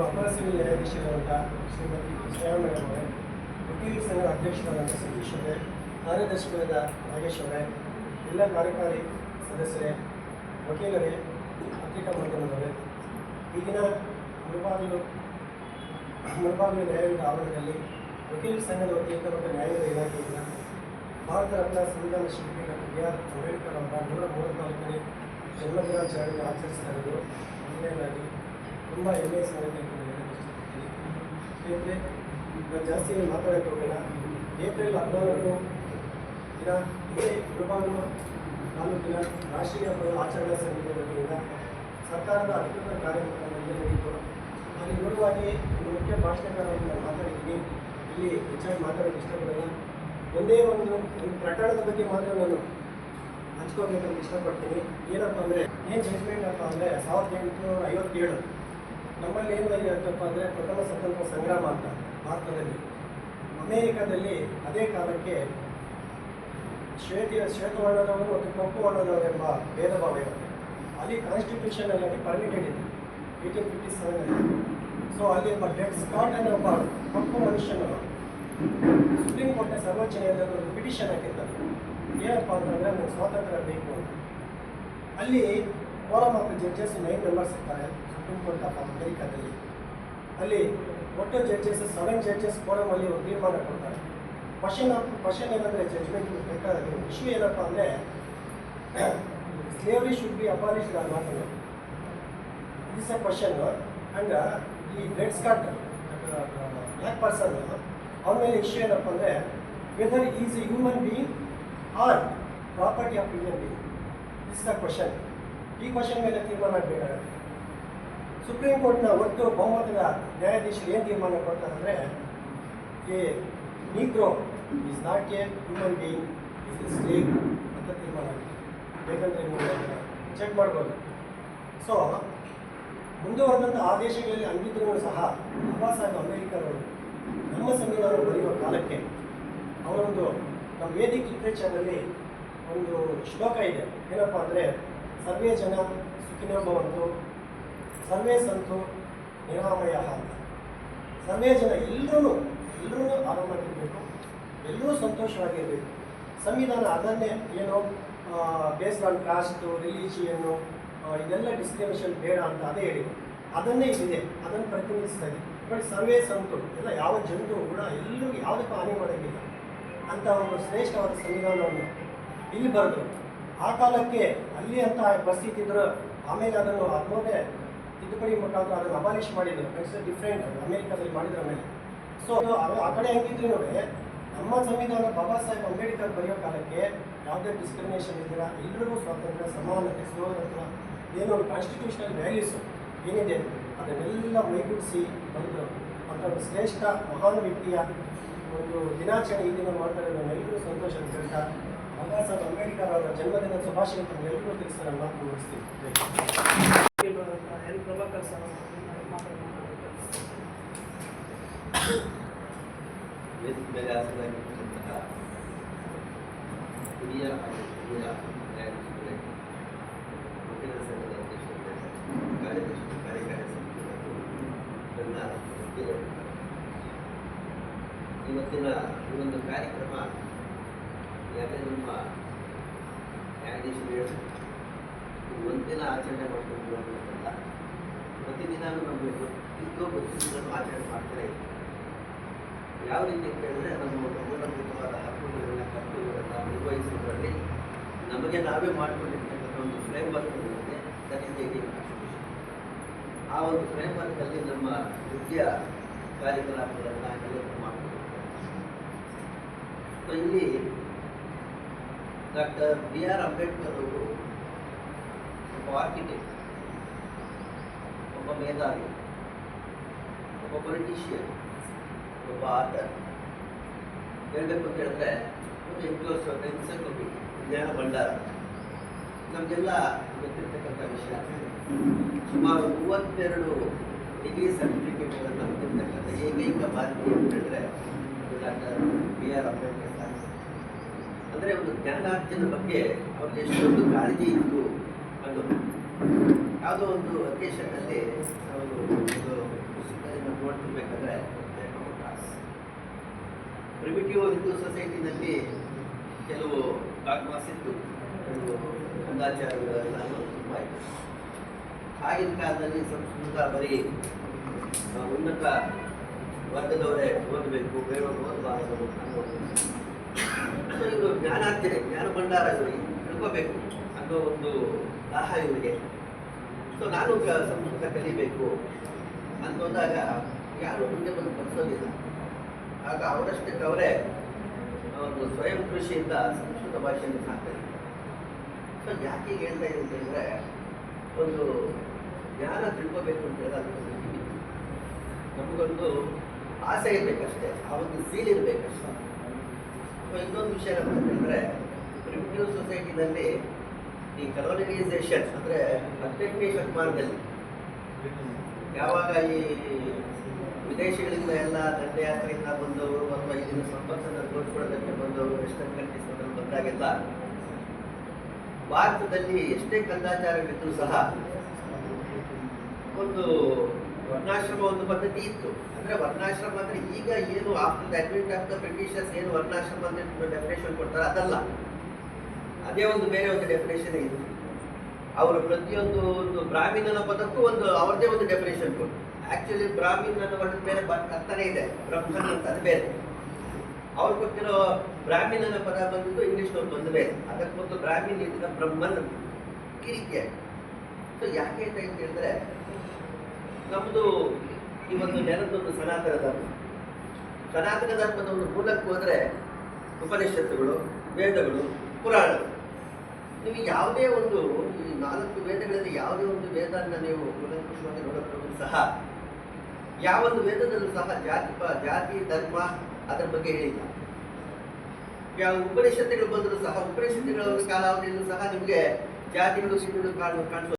ಹಾಗೂ ಅಪರ ಸಿವಿಲ್ ನ್ಯಾಯಾಧೀಶರಾದಂಥ ಶ್ರೀಮತಿ ಅವರೇ ವಕೀಲ ಸಂಘದ ಅಧ್ಯಕ್ಷರಾದಂಥ ಸತೀಶ್ ಅವರೇ ಕಾರ್ಯದರ್ಶಿಗಳಾದ ನಾಗೇಶ್ ಅವರೇ, ಎಲ್ಲ ಕಾರ್ಯಕಾರಿ ಸದಸ್ಯರೇ, ವಕೀಲರೇ, ಪತ್ರಿಕಾ ಮಾಧ್ಯಮದವರೇ, ಈಗಿನ ಮುಳಬಾಗಿಲು ಮುಳಬಾಗಿಲು ನ್ಯಾಯಾಲಯದ ಆವರಣದಲ್ಲಿ ವಕೀಲ ಸಂಘದ ವತಿಯಿಂದ ಮತ್ತು ನ್ಯಾಯಾಂಗ ಇಲಾಖೆಯಿಂದ ಭಾರತ ರತ್ನ ಸಂವಿಧಾನ ಶಿಲ್ಪಿ ಡಾಕ್ಟರ್ ಬಿ ಆರ್ ಅಂಬೇಡ್ಕರ್ ಅವರ ನೂರ ಮೂವತ್ತ್ನಾಲ್ಕನೇ ಜನ್ಮದಿನಾಚರಣೆಯನ್ನು ಆಚರಿಸ್ತಾ ಇರೋದು ಮೊದಲನೇದಾಗಿ ತುಂಬ ಹೆಮ್ಮೆ ಸಾಧನೆ ಏಕೆಂದರೆ ಈಗ ಜಾಸ್ತಿ ಮಾತಾಡೋಕ್ಕೆ ಹೋಗಲ್ಲ ಏಪ್ರಿಲ್ ಹದಿನಾಲ್ಕು ದಿನ ಇದೇ ಮುಳಬಾಗಿಲು ತಾಲೂಕಿನ ರಾಷ್ಟ್ರೀಯ ಹಬ್ಬದ ಆಚರಣಾ ಸಮಿತಿ ವತಿಯಿಂದ ಸರ್ಕಾರದ ಅಧಿಕೃತ ಕಾರ್ಯಕ್ರಮದಲ್ಲಿ ನಡೆಯಿತು ಅಲ್ಲಿ ಮೂಲವಾಗಿ ಒಂದು ಮುಖ್ಯ ಭಾಷಣಕಾರರನ್ನು ನಾನು ಮಾತಾಡಿದ್ದೀನಿ. ಇಲ್ಲಿ ಹೆಚ್ಚಾಗಿ ಮಾತಾಡೋಕ್ಕೆ ಇಷ್ಟಪಡಲ್ಲ. ಒಂದೇ ಒಂದು ಒಂದು ಪ್ರಕರಣದ ಬಗ್ಗೆ ಮಾತ್ರ ನಾನು ಹಂಚ್ಕೋಬೇಕಂತ ಇಷ್ಟಪಡ್ತೀನಿ. ಏನಪ್ಪ ಅಂದರೆ, ಏನು ಜಡ್ಜ್ಮೆಂಟ್ ಅಪ್ಪ ಅಂದರೆ ಸಾವಿರದ ಎಂಟುನೂರ ಐವತ್ತೇಳು. ನಮ್ಮಲ್ಲಿ ಏನು ಅಂತಪ್ಪ ಅಂದರೆ ಪ್ರಥಮ ಸ್ವತಂತ್ರ ಸಂಗ್ರಾಮ ಅಂತ ಭಾರತದಲ್ಲಿ. ಅಮೇರಿಕಾದಲ್ಲಿ ಅದೇ ಕಾಲಕ್ಕೆ ಶ್ವೇತ, ಶ್ವೇತವರ್ಣದವರು ಮತ್ತು ಕಪ್ಪು ವರ್ಣದವರು ಎಂಬ ಭೇದ ಭಾವ ಇರುತ್ತೆ. ಅಲ್ಲಿ ಕಾನ್ಸ್ಟಿಟ್ಯೂಷನ್ ಅಲ್ಲಿ ಪರ್ಮಿಟೆಡ್ ಇದೆ. ಏಯ್ಟೀನ್ ಫಿಫ್ಟಿ ಸೆವೆನ್ ಸೊ ಅಲ್ಲಿ ಒಬ್ಬ ಡೆಡ್ ಸ್ಕಾಟ್ ಅನ್ನೋ ಒಬ್ಬ ಕಪ್ಪು ಮನುಷ್ಯನ ಸುಪ್ರೀಂ ಕೋರ್ಟ್ನ ಸರ್ವೋಚ್ಚ ನ್ಯಾಯಾಲಯದ ಒಂದು ಪಿಟಿಷನ್ ಹಾಕಿದ್ದಾರೆ ಏನಪ್ಪ ಅಂತಂದರೆ ನನಗೆ ಸ್ವಾತಂತ್ರ್ಯ ಬೇಕು ಅಲ್ಲಿ forum of judges nine members ಇರ್ತಾರೆ. ಸುಪ್ರೀಂ ಕೋರ್ಟ್ ಆಫ್ ಅಮೆರಿಕಾದಲ್ಲಿ. ಅಲ್ಲಿ ಒಟ್ಟು ಜಡ್ಜಸ್ ಸೆವೆನ್ ಜಡ್ಜಸ್ ಫೋರಮ್ ಅಲ್ಲಿ ಒಂದು ತೀರ್ಮಾನ ಕೊಡ್ತಾರೆ. ಕ್ವಶನ್ ಆಫ್ ಕ್ವಶನ್ ಏನಂದರೆ ಜಡ್ಜ್ಮೆಂಟ್ ಬೇಕಾದ ಇಶ್ಯೂ ಏನಪ್ಪ ಅಂದರೆ slavery should be abolished or not this a question and ಈ ರೆಡ್ ಸ್ಕಾಟ್ ಬ್ಲ್ಯಾಕ್ ಪರ್ಸನ್ ಅವ್ರ ಮೇಲೆ ಇಶ್ಯೂ ಏನಪ್ಪ ಅಂದರೆ whether is a human being or property of Indian being is the question ಈ ಕ್ವಶನ್ ಮೇಲೆ ತೀರ್ಮಾನ ಆಗಬೇಕಾಗುತ್ತೆ. ಸುಪ್ರೀಂ ಕೋರ್ಟ್ನ ಒಟ್ಟು ಬಹುಮತದ ನ್ಯಾಯಾಧೀಶರು ಏನು ತೀರ್ಮಾನ ಕೊಡ್ತಾರೆ ಅಂದರೆ a negro is not a human being is a slave ಅಂತ ತೀರ್ಮಾನ ಬೇಕಂದ್ರೆ ನೀವು ಚೆಕ್ ಮಾಡ್ಬೋದು. ಸೊ ಮುಂದುವರೆದಂಥ ಆದೇಶಗಳಲ್ಲಿ ಅಂಗಿದ್ರೂ ಸಹ ಬಾಬಾ ಸಾಹೇಬ್ ಅಂಬೇಡ್ಕರ್ ನಮ್ಮ ಸಂವಿಧಾನ ಬರೆಯುವ ಕಾಲಕ್ಕೆ ಅವರೊಂದು ನಮ್ಮ ವೇದಿಕ್ ಲಿಟ್ರೇಚರ್ನಲ್ಲಿ ಒಂದು ಶ್ಲೋಕ ಇದೆ. ಏನಪ್ಪ ಅಂದರೆ, ಸರ್ವೇ ಜನ ಸುಖಿನೋ ಭವಂತು ಸರ್ವೇ ಸಂತು ನಿರಾಮಯ ಅಂತ ಸರ್ವೇ ಜನ ಎಲ್ಲರೂ ಎಲ್ಲರೂ ಆರಾಮಾಗಿರಬೇಕು ಎಲ್ಲರೂ ಸಂತೋಷವಾಗಿರಬೇಕು. ಸಂವಿಧಾನ ಅದನ್ನೇ ಏನು ಬೇಸ್ಡ್ ಆನ್ ಕಾಸ್ಟು ರಿಲಿಜಿಯನ್ನು ಇದೆಲ್ಲ ಡಿಸ್ಕ್ರಿಮಿನೇಷನ್ ಬೇಡ ಅಂತ ಅದೇ ಹೇಳಿದೆ ಅದನ್ನೇ ಇದೆ ಅದನ್ನು ಪ್ರತಿನಿಧಿಸ್ತಾ ಇದೆ. ಬಟ್ ಸರ್ವೇ ಸಂತು ಎಲ್ಲ ಯಾವ ಜನರು ಕೂಡ ಎಲ್ಲರಿಗೂ ಯಾವುದಕ್ಕೂ ಹಾನಿ ಮಾಡೋಂಗಿಲ್ಲ. ಅಂತ ಒಂದು ಶ್ರೇಷ್ಠವಾದ ಸಂವಿಧಾನವನ್ನು ಇಲ್ಲಿ ಬರೆದು ಆ ಕಾಲಕ್ಕೆ ಅಲ್ಲಿ ಅಂತ ಪರಿಸ್ಥಿತಿ ಇದ್ದರು ಆಮೇಲೆ ಅದನ್ನು ಹದಿಮೂರನೇ ತಿದ್ದುಪಡಿ ಮುಖಾಂತರ ಅದನ್ನು ಅಬಾಲಿಷ್ ಮಾಡಿದ್ರು. ಇಟ್ಸ್ ಡಿಫ್ರೆಂಟ್ ಅಮೇರಿಕಾದಲ್ಲಿ ಮಾಡಿದ್ರ ಮೇಲೆ ಸೊ ಆ ಕಡೆ ಹೆಂಗಿದ್ರು ನಮ್ಮ ಸಂವಿಧಾನ ಬಾಬಾ ಸಾಹೇಬ್ ಅಂಬೇಡ್ಕರ್ ಬರೆಯೋ ಕಾಲಕ್ಕೆ ಯಾವುದೇ ಡಿಸ್ಕ್ರಿಮಿನೇಷನ್ ಇದ್ದೀರಾ ಎಲ್ಲರಿಗೂ ಸ್ವಾತಂತ್ರ್ಯ, ಸಮಾನತೆ ಏನೋ ಒಂದು ಕಾನ್ಸ್ಟಿಟ್ಯೂಷನಲ್ ವ್ಯಾಲ್ಯೂಸ್ ಏನಿದೆ, ಅದನ್ನೆಲ್ಲ ಮೈಗೂಡಿಸಿ ಬಂದರು. ಅಂತ ಶ್ರೇಷ್ಠ ಮಹಾನ್ ವ್ಯಕ್ತಿಯ ಒಂದು ದಿನಾಚರಣೆ ಈ ದಿನ ಮಾಡ್ತಾರೆ ಎಲ್ಲರೂ ಸಂತೋಷ ಅಂತ ಬಾಬಾ ಸಾಹೇಬ್ ಅಂಬೇಡ್ಕರ್ ಅವರ ಜನ್ಮದಿನ ಶುಭಾಶಯ ಎಲ್ಲರಿಗೂ ತಿಳಿಸ್ತಾರೆ ಮಾತು ಮುಗಿಸ್ತೀನಿ ಎಲ್ ಪ್ರಭಾಕರ್ ಸರ್ ವೇದಿಕೆ ಮೇಲೆ ಆಸರಾಗಿರ್ತಕ್ಕಂತಹ ಹಿರಿಯ ಹಾಗೂ ಹಿರಿಯ ನ್ಯಾಯಾಧೀಶರೇ ವಕೀಲರ ಸಂಘದ ಅಧ್ಯಕ್ಷರೇ ಕಾರ್ಯದರ್ಶಿ ಕಾರ್ಯಕಾರಿ ಸಮಿತಿ ಮತ್ತು ನನ್ನ ವಕೀಲರು ಇವತ್ತಿನ ಈ ಒಂದು ಕಾರ್ಯಕ್ರಮ ಯಾಕಂದರೆ ನಮ್ಮ ನ್ಯಾಯಾಧೀಶರು ಹೇಳಿದ್ರು, ಇದು ಒಂದಿನ ಆಚರಣೆ ಮಾಡ್ಕೊಂಡು ಅನ್ನೋದಲ್ಲ. ಪ್ರತಿದಿನಾನು ನಮಗೆ ಪ್ರತಿದಿನ ಆಚರಣೆ ಮಾಡ್ತಾರೆ. ಯಾವ ರೀತಿ ಅಂತ ಹೇಳಿದ್ರೆ ನಮ್ಮ ಮೂಲಭೂತವಾದ ಹಕ್ಕುಗಳನ್ನ, ಕರ್ತವ್ಯಗಳನ್ನ ನಿರ್ವಹಿಸುವುದರಲ್ಲಿ ನಮಗೆ ನಾವೇ ಮಾಡಿಕೊಂಡಿರ್ತಕ್ಕಂಥ ಒಂದು ಫ್ರೇಮ್ ವರ್ಕ್ ಇರುತ್ತೆ ದಟ್ ಇಸ್ ಆ ಒಂದು ಫ್ರೇಮ್ ವರ್ಕಲ್ಲಿ ನಮ್ಮ ನೃತ್ಯ ಕಾರ್ಯಕಲಾಪಗಳನ್ನು ಎಲ್ಲರೂ ಮಾಡಿಕೊಂಡಿರ್ತಾರೆ ಇಲ್ಲಿ ಡಾಕ್ಟರ್ ಬಿ ಆರ್ ಅಂಬೇಡ್ಕರ್ ಅವರು ಒಬ್ಬ ಆರ್ಕಿಟೆಕ್ಟ್ ಒಬ್ಬ ಮೇಧಾವಿ, ಒಬ್ಬ ಪೊಲಿಟಿಷಿಯನ್ ಒಬ್ಬ ಆಟರ್ ಹೇಳಬೇಕು ಅಂತ ಹೇಳಿದ್ರೆ ಒಂದು ಎನ್ಕ್ಲೋಸ್ ಹೋಗಿ ಜ್ಞಾನ ಭಂಡಾರ. ನಮಗೆಲ್ಲ ಗೊತ್ತಿರ್ತಕ್ಕಂಥ ವಿಷಯ. ಸುಮಾರು ಮೂವತ್ತೆರಡು ಡಿಗ್ರಿ ಸರ್ಟಿಫಿಕೇಟ್ಗಳನ್ನು ಹೊಂದಿರ್ತಕ್ಕಂಥ ಏಕೈಕ ಭಾರತೀಯ ಅಂತ ಹೇಳಿದ್ರೆ doctor B R Ambedkar sir ಅಂದರೆ ಒಂದು ಜ್ಞಾನಾರ್ಜನ ಬಗ್ಗೆ ಅವ್ರಿಗೆ ಎಷ್ಟೊಂದು ಕಾಳಜಿ ಇತ್ತು. ಅದು ಯಾವುದೋ ಒಂದು ಅಕೇಶನ್ನಲ್ಲಿ ನಾವು ಒಂದು ಪುಸ್ತಕದಿಂದ ನೋಡ್ತಿರ್ಬೇಕಾದ್ರೆ ಪ್ರಿಮಿಟಿವ್ ಹಿಂದೂ ಸೊಸೈಟಿನಲ್ಲಿ ಕೆಲವು ಡಾಕ್ಮಾಸ್ ಇತ್ತು ಕೆಲವು ಅಂದಾಚಾರಗಳೆಲ್ಲ ತುಂಬ ಇತ್ತು ಆಗಿನ ಕಾಲದಲ್ಲಿ ಸಂಸ್ಕೃತ ಬರೀ ಉನ್ನತ ವರ್ಗದವರೇ ಓದಬೇಕು, ಬೇರೆ ಓದಬಾರದು ಅನ್ನೋ ಇದು ಜ್ಞಾನಾರ್ಜನೆ ಜ್ಞಾನ ಭಂಡಾರ ತಿಳ್ಕೋಬೇಕು. ಅನ್ನೋ ಒಂದು ದಾಹ ಇವರಿಗೆ. ಸೊ ನಾನು ಸಂಸ್ಕೃತ ಕಲಿಬೇಕು ಅಂತಂದಾಗ ಯಾರು ಮುಂದೆ ಬಂದು ಕಲಿಸೋದಿಲ್ಲ. ಆಗ ಅವರಷ್ಟಕ್ಕೆ ಅವರೇ ಒಂದು ಸ್ವಯಂ ಕೃಷಿಯಿಂದ ಸಂಸ್ಕೃತ ಭಾಷೆಯನ್ನು ಸಾಕ್ತಾರೆ. ಸೊ ಯಾಕೆ ಹೇಳ್ತಾ ಇದ್ದೀನಿ ಅಂದರೆ ಒಂದು ಜ್ಞಾನ ತಿಳ್ಕೋಬೇಕು ಅಂತ ಹೇಳಿದ್ರೆ ನಮಗೊಂದು ಆಸೆ ಇರಬೇಕಷ್ಟೇ, ಆ ಒಂದು ಫೀಲ್ ಇರಬೇಕಷ್ಟೇ. ಸೊ ಇನ್ನೊಂದು ವಿಷಯ ಅಂತಂದರೆ ಪ್ರಿಮಿಟಿವ್ ಸೊಸೈಟಿನಲ್ಲಿ ಈ ಕಲೋನಿಯಲೈಸೇಷನ್ ಅಂದರೆ ಹದಿನೆಂಟನೇ ಶತಮಾನದಲ್ಲಿ. ಯಾವಾಗ ಈ ವಿದೇಶಗಳಿಂದ ಎಲ್ಲ ದಂಡಯಾತ್ರೆಯಿಂದ ಬಂದವರು ಅಥವಾ ಇಲ್ಲಿನ ಸಂಪತ್ತನ್ನು ತೋರಿಸ್ಕೊಳ್ಳೋದಕ್ಕೆ ಬಂದವರು ವೆಸ್ಟರ್ನ್ ಕಂಟ್ರೀಸ್ ಬಂದಾಗೆಲ್ಲ ಭಾರತದಲ್ಲಿ ಎಷ್ಟೇ ಕಂದಾಚಾರವಿದ್ದರೂ ಸಹ ಒಂದು ವರ್ಣಾಶ್ರಮ ಒಂದು ಪದ್ಧತಿ ಇತ್ತು. ಅಂದ್ರೆ ವರ್ಣಾಶ್ರಮ ಅಂದರೆ ಈಗ ಏನು after the agreement of the Britishers ಏನು ವರ್ಣಾಶ್ರಮ ಅಂತ ಡೆಫಿನೇಷನ್ ಕೊಡ್ತಾರೆ. ಅದಲ್ಲ. ಅದೇ ಒಂದು ಬೇರೆ ಒಂದು ಡೆಫಿನೇಷನ್ ಇದೆ. ಅವರು ಪ್ರತಿಯೊಂದು ಒಂದು ಬ್ರಾಹ್ಮಣನ ಪದಕ್ಕೂ ಒಂದು ಅವ್ರದ್ದೇ ಒಂದು ಡೆಫಿನೇಷನ್ ಕೊಟ್ಟು ಆಕ್ಚುಲಿ ಬ್ರಾಹ್ಮಣ ಅನ್ನೋ ವರ್ಡ್ ಬೇರೆ ಅರ್ಥನೇ ಇದೆ. ಬ್ರಹ್ಮನ್ ಅಂತ, ಅದು ಬೇರೆ. ಅವ್ರು ಕೊಟ್ಟಿರೋ ಬ್ರಾಹ್ಮಣನ ಪದ ಬಂದಿದ್ದು ಇಂಗ್ಲೀಷ್ನವ್ರು ಬಂದು ಬೇರೆ. ಅದಕ್ಕೆ ಮೊದಲು ಬ್ರಾಹ್ಮಣ ಇದ್ದ ಬ್ರಹ್ಮನ್ ರೀತಿಯಾಗಿ ಸೊ ಯಾಕೆ ಅಂತ ಅಂತ ಹೇಳಿದ್ರೆ ನಮ್ಮದು ಈ ಒಂದು ನೆಲದೊಂದು ಸನಾತನ ಧರ್ಮ. ಸನಾತನ ಧರ್ಮದ ಒಂದು ಮೂಲಕ್ಕೆ ಹೋದರೆ ಉಪನಿಷತ್ತುಗಳು, ವೇದಗಳು, ಪುರಾಣಗಳು. ನೀವು ಯಾವುದೇ ಒಂದು ಈ ನಾಲ್ಕು ವೇದಗಳಲ್ಲಿ ಯಾವುದೇ ಒಂದು ವೇದನ್ನ ನೀವು ಕೂಲಂಕುಷವಾಗಿ ನೋಡೋದ್ರೂ ಸಹ ಯಾವೊಂದು ವೇದದಲ್ಲೂ ಸಹ ಜಾತಿ ಜಾತಿ, ಧರ್ಮ ಅದರ ಬಗ್ಗೆ ಹೇಳಿಲ್ಲ. ಯಾವ ಉಪನಿಷತ್ತುಗಳು ಬಂದರೂ ಸಹ ಉಪನಿಷತ್ತುಗಳ ಒಂದು ಕಾಲಾವಧಿಯಲ್ಲೂ ಸಹ ನಿಮಗೆ ಜಾತಿಗಳು ಸಿಟಿಗಳು ಕಾಣ